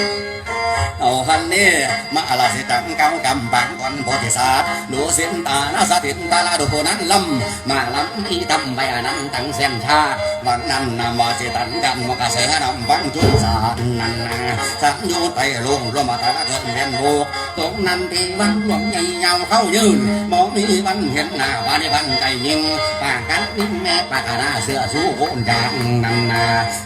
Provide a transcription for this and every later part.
you โอ้ฮันนี่มาลาสิตังก้ากำปังก่อนโพธิสัตว์ดูสินตานาสถินตาลาดูนั้นลำมาลำอีตำใบอนันตังเส้นชาวันนั้นนำวาสิตันกันมกระแสนำบังจุสานันนสังโยไตลงลมาตาเกิดเรียนโลกตรงนั้นที่วันหลวงใหญ่ยาวเข้ายืนมองมีวันเห็นหน้าวันในวันใจยิงปากกันวิ่งแม่ปากหน้าเสื้อสู้โคนจางนันน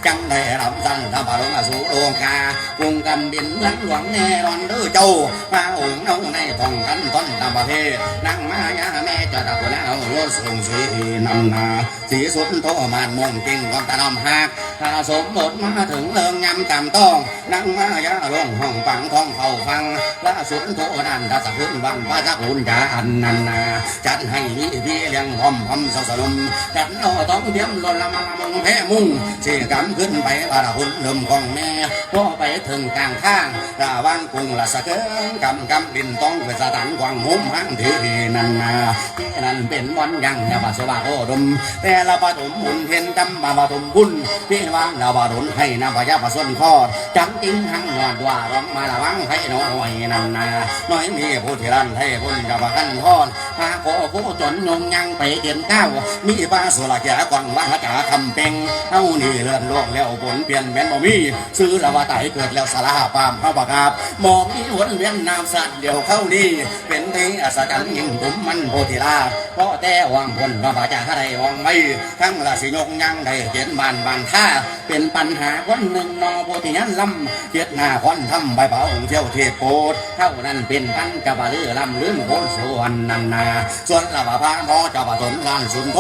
จังได้รับสั่งทำปาลงสู่โลกาวงกำบินลังหลวงแน่นอนเด้อเจ้ามาองค์เอาในท้องกันต้นตามประเทศนั่งมายาแม่จะตะกุนเอาโลส่งสีนำนาสีสุดโทมานมงจริงกอนตะนอมหักถ้าสมบทมาถึงเลิงยำจำต้องนั่งมายาลงห้องปังท้องเฝ้าฟังล่าสุดโทนันทัศคุณวันพระจักคุณจาอันนันนาจัดให้มีพี่เลี้ยงหอมหอมสสนมจัดเอต้องเตรียมลนละมันละมงแพ้มุ่งเสียกำขึ้นไปบาราหุ่นเริ่มของแม่พ่อไปถึงกลางข้างระว่างกุงละสะเกิงกำกำดินต้องเวสตันกวางหุมหังทีนันนาที่นันเป็นวันยังยาบาสวาโอดมแต่ละปฐมบุญเห็นจำมาปฐมบุญพี่ว่างดาบารุนให้นาพยาปะสวนคอดจังจริงหังหวานว่าร้องมาละวังให้น้อยนันนาน้อยมีผู้ที่รันให้คนกับขันทอนพาโคโคจนยงยังไปเตียนก้ามีป้าสุรแก่กวังว่าจ่าคำเป็งเฮานี่เลื่อนโลกแล้วผลเปลี่ยนแม่นบ่มีซื้อละว่าไตเกิดแล้วสาราปามเข้าประกาบมองมีวนเวียนน้ำสัตว์เดียวเข้านี่เป็นที่อัศจรรย์ยิ่งบุมมันโพธิลาเพราะแต่วางพลว่าบาจาใดวางไม่ทั้งละสิยกยังได้เขียนบานบานท่าเป็นปัญหาคนหนึ่งนอโพธิยันลำเทียดหน้าควันทำใบเผาเที่ยวเทโปดเท่านั้นเป็นพันกะบะลือลำลื่นโคนสวนนันนาส่วนละว่าพาพอจ้าปฐนลานสุนโท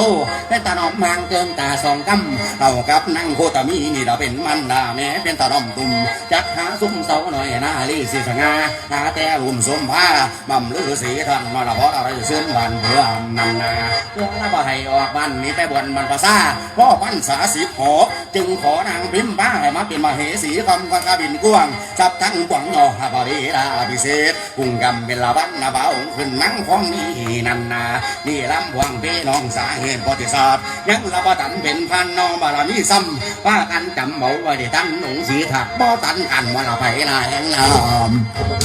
เป็นตาหนอมมางเกินตาสองกำเอากับนั่งโคตมีนี่เราเป็นมันดาแม่เป็นตาหนอมตุ่มจัดหาซุ้มเสาหน่อยนาลีสีสงาหาแต่รุมสมผ้าบ่มลือสีทันมาละพราะอะไรเสื่อนวันเพื่อนันนาเพื่อละบ่ให้ออกบ้านนี้แต่บนมันภาษาพ่อพันษาสีหอจึงขอนางพิมพ์บ้าให้มาเป็นมเหสีคำกบินกว้างจับทั้งปวงยอฮาบารีลาพิเศษกุงกำเป็นละวันนาบ่าวขึ้นนั่งของนี้นันนานี่ลำพวงพี่น้องสาเหตุประวัติศาสตร์ยังละบ่ตันเป็นพันน้องบารมีซ้ำ ว่ากันจำบาไว้ได้ตั้งหนุ่งสีถักบ่ตันกันว่าเราไปนาแห่งน้ำ